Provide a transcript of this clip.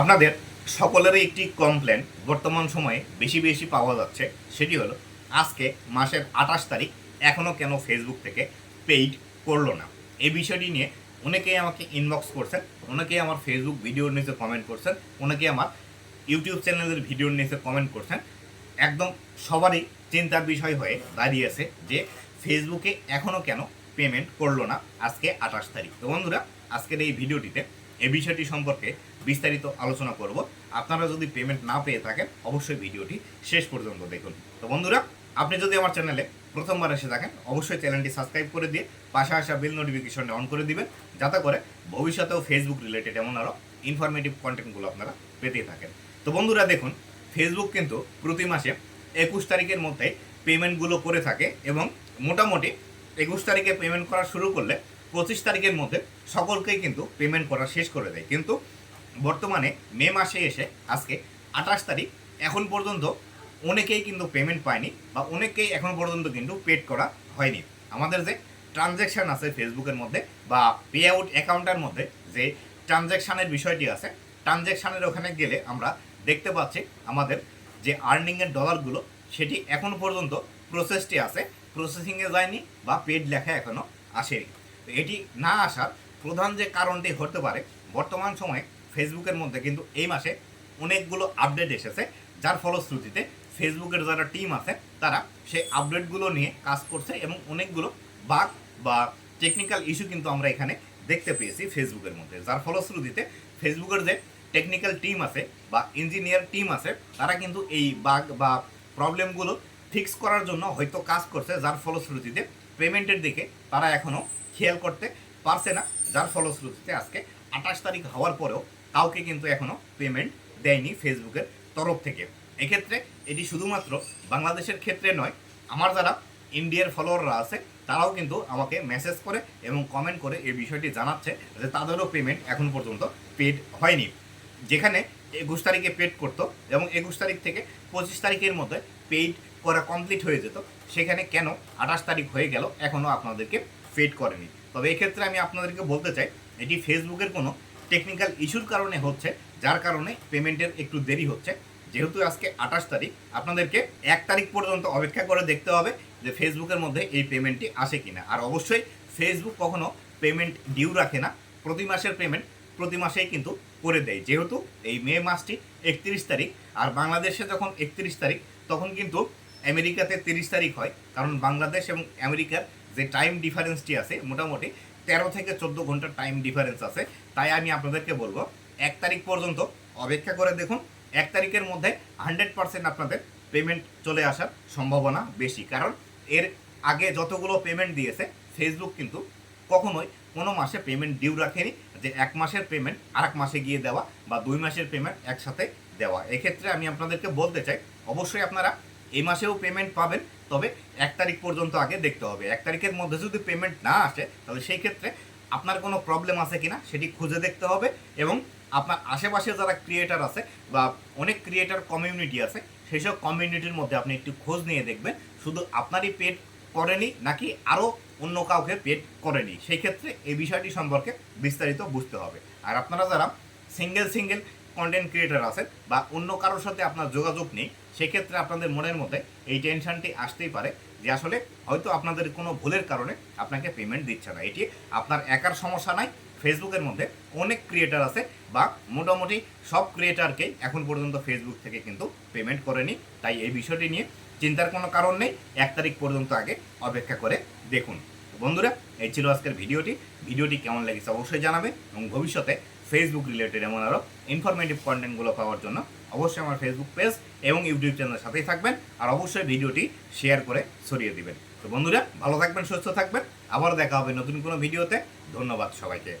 আপনাদের সকলেরই একটি কমপ্লেন বর্তমান সময়ে বেশি বেশি পাওয়া যাচ্ছে। সেটি হলো, আজকে মাসের আঠাশ তারিখ এখনও কেন ফেসবুক থেকে পেইড করল না? এই বিষয়টি নিয়ে অনেকেই আমাকে ইনবক্স করছেন, অনেকেই আমার ফেসবুক ভিডিওর নিচে কমেন্ট করছেন, অনেকেই আমার ইউটিউব চ্যানেলের ভিডিওর নিচে কমেন্ট করছেন। একদম সবারই চিন্তার বিষয় হয়ে দাঁড়িয়েছে যে ফেসবুকে এখনও কেন পেমেন্ট করল না আজকে আঠাশ তারিখ। তো বন্ধুরা, আজকের এই ভিডিওটিতে এই বিষয়টি সম্পর্কে বিস্তারিত আলোচনা করব। আপনারা যদি পেমেন্ট না পেয়ে থাকেন, অবশ্যই ভিডিওটি শেষ পর্যন্ত দেখুন। তো বন্ধুরা, আপনি যদি আমার চ্যানেলে প্রথমবার এসে থাকেন, অবশ্যই চ্যানেলটি সাবস্ক্রাইব করে দিয়ে পাশে আসা বেল নোটিফিকেশন অন করে দিবেন, যাতে করে ভবিষ্যতেও ফেসবুক রিলেটেড এমন আরও ইনফরমেটিভ কন্টেন্টগুলো আপনারা পেতে থাকেন। তো বন্ধুরা, দেখুন ফেসবুক কিন্তু প্রতি মাসে একুশ তারিখের মধ্যে পেমেন্টগুলো করে থাকে এবং মোটামুটি একুশ তারিখে পেমেন্ট করা শুরু করলে পঁচিশ তারিখের মধ্যে সকলকেই কিন্তু পেমেন্ট করা শেষ করে দেয়। কিন্তু বর্তমানে মে মাসে এসে আজকে আঠাশ তারিখ, এখন পর্যন্ত অনেকেই কিন্তু পেমেন্ট পায়নি বা অনেকেই এখন পর্যন্ত কিন্তু পেড করা হয়নি। আমাদের যে ট্রানজ্যাকশান আছে ফেসবুকের মধ্যে বা পে আউট অ্যাকাউন্টের মধ্যে যে ট্রানজ্যাকশানের বিষয়টি আছে ট্রানজ্যাকশানের ওখানে গেলে আমরা দেখতে পাচ্ছি আমাদের যে আর্নিংয়ের ডলারগুলো সেটি এখন পর্যন্ত প্রসেসটি আছে প্রসেসিংয়ে যায়নি বা পেড লেখা এখনও আসেনি। এটি না আসার প্রধান যে কারণটি হতে পারে, বর্তমান সময়ে ফেসবুকের মধ্যে কিন্তু এই মাসে অনেকগুলো আপডেট এসেছে, যার ফলশ্রুতিতে ফেসবুকের যারা টিম আছে, তারা সেই আপডেটগুলো নিয়ে কাজ করছে এবং অনেকগুলো বাগ বা টেকনিক্যাল ইস্যু কিন্তু আমরা এখানে দেখতে পেয়েছি ফেসবুকের মধ্যে। যার ফলশ্রুতিতে ফেসবুকের যে টেকনিক্যাল টিম আছে বা ইঞ্জিনিয়ার টিম আছে, তারা কিন্তু এই বাগ বা প্রবলেমগুলো ফিক্স করার জন্য হয়তো কাজ করছে, যার ফলশ্রুতিতে পেমেন্টের দিকে তারা এখনও খেয়াল করতে পারছে না, যার ফলশ্রুতিতে আজকে আঠাশ তারিখ হওয়ার পরেও কাউকে কিন্তু এখনও পেমেন্ট দেয়নি ফেসবুকের তরফ থেকে। এক্ষেত্রে এটি শুধুমাত্র বাংলাদেশের ক্ষেত্রে নয়, আমার যারা ইন্ডিয়ার ফলোয়াররা আছে, তারাও কিন্তু আমাকে মেসেজ করে এবং কমেন্ট করে এই বিষয়টি জানাচ্ছে যে তাদেরও পেমেন্ট এখন পর্যন্ত পেড হয়নি। যেখানে একুশ তারিখে পেড করতো এবং একুশ তারিখ থেকে পঁচিশ তারিখের মধ্যে পেইড করা কমপ্লিট হয়ে যেত। সেখানে কেন আঠাশ তারিখ হয়ে গেল এখনও আপনাদেরকে পেড করেনি। তবে এক্ষেত্রে আমি আপনাদেরকে বলতে চাই, এটি ফেসবুকের কোনো টেকনিক্যাল ইস্যুর কারণে হচ্ছে, যার কারণে পেমেন্টের একটু দেরি হচ্ছে। যেহেতু আজকে আঠাশ তারিখ, আপনাদেরকে এক তারিখ পর্যন্ত অপেক্ষা করে দেখতে হবে যে ফেসবুকের মধ্যে এই পেমেন্টটি আসে কিনা। আর অবশ্যই ফেসবুক কখনো পেমেন্ট ডিউ রাখে না, প্রতি মাসের পেমেন্ট প্রতি মাসেই কিন্তু করে দেয়। যেহেতু এই মে মাসটি একত্রিশ তারিখ, আর বাংলাদেশে যখন একত্রিশ তারিখ, তখন কিন্তু আমেরিকাতে তিরিশ তারিখ হয়, কারণ বাংলাদেশ এবং আমেরিকার যে টাইম ডিফারেন্সটি আছে, মোটামুটি তেরো থেকে চোদ্দ ঘণ্টার টাইম ডিফারেন্স আছে। তাই আমি আপনাদেরকে বলব, এক তারিখ পর্যন্ত অপেক্ষা করে দেখুন, এক তারিখের মধ্যে হান্ড্রেড পার্সেন্ট আপনাদের পেমেন্ট চলে আসার সম্ভাবনা বেশি। কারণ এর আগে যতগুলো পেমেন্ট দিয়েছে ফেসবুক কিন্তু কখনোই কোনো মাসে পেমেন্ট ডিউ রাখেনি, যে এক মাসের পেমেন্ট আর এক মাসে গিয়ে দেওয়া বা দুই মাসের পেমেন্ট একসাথে দেওয়া। এক্ষেত্রে আমি আপনাদেরকে বলতে চাই, অবশ্যই আপনারা এই মাসেও পেমেন্ট পাবেন, তবে এক তারিখ পর্যন্ত আগে দেখতে হবে। এক তারিখের মধ্যে যদি পেমেন্ট না আসে, তাহলে সেই ক্ষেত্রে আপনার কোনো প্রবলেম আছে কিনা সেটি খুঁজে দেখতে হবে এবং আপনার আশেপাশে যারা ক্রিয়েটার আছে বা অনেক ক্রিয়েটার কমিউনিটি আছে সেই সব কমিউনিটির মধ্যে আপনি একটু খোঁজ নিয়ে দেখবেন। শুধু আপনারই পেড করেনি, নাকি আরও অন্য কাউকে পেড করেনি। সেই ক্ষেত্রে এই বিষয়টি সম্পর্কে বিস্তারিত বুঝতে হবে। আর আপনারা যারা সিঙ্গেল সিঙ্গেল কন্টেন্ট ক্রিয়েটার আছেন বা অন্য কারোর সাথে আপনার যোগাযোগ নেই সেক্ষেত্রে আপনাদের মনের মধ্যে এই টেনশনটি আসতেই পারে যে আসলে হয়তো আপনাদের কোনো ভুলের কারণে আপনাকে পেমেন্ট দিচ্ছে না। এটি আপনার একার সমস্যা নাই, ফেসবুকের মধ্যে অনেক ক্রিয়েটার আছে বা মোটামুটি সব ক্রিয়েটারকেই এখন পর্যন্ত ফেসবুক থেকে কিন্তু পেমেন্ট করেনি। তাই এই বিষয়টি নিয়ে চিন্তার কোনো কারণ নেই। এক তারিখ পর্যন্ত আগে অপেক্ষা করে দেখুন। বন্ধুরা, এই ছিল আজকের ভিডিওটি। ভিডিওটি কেমন লেগেছে অবশ্যই জানাবে এবং ভবিষ্যতে ফেসবুক রিলেটেড এমন আরও ইনফরমেটিভ কন্টেন্টগুলো পাওয়ার জন্য অবশ্যই আমার ফেসবুক পেজ এবং ইউটিউব চ্যানেলের সাথেই থাকবেন আর অবশ্যই ভিডিওটি শেয়ার করে ছড়িয়ে দিবেন। তো বন্ধুরা, ভালো থাকবেন, সুস্থ থাকবেন। আবার দেখা হবে নতুন কোনো ভিডিওতে ধন্যবাদ সবাইকে।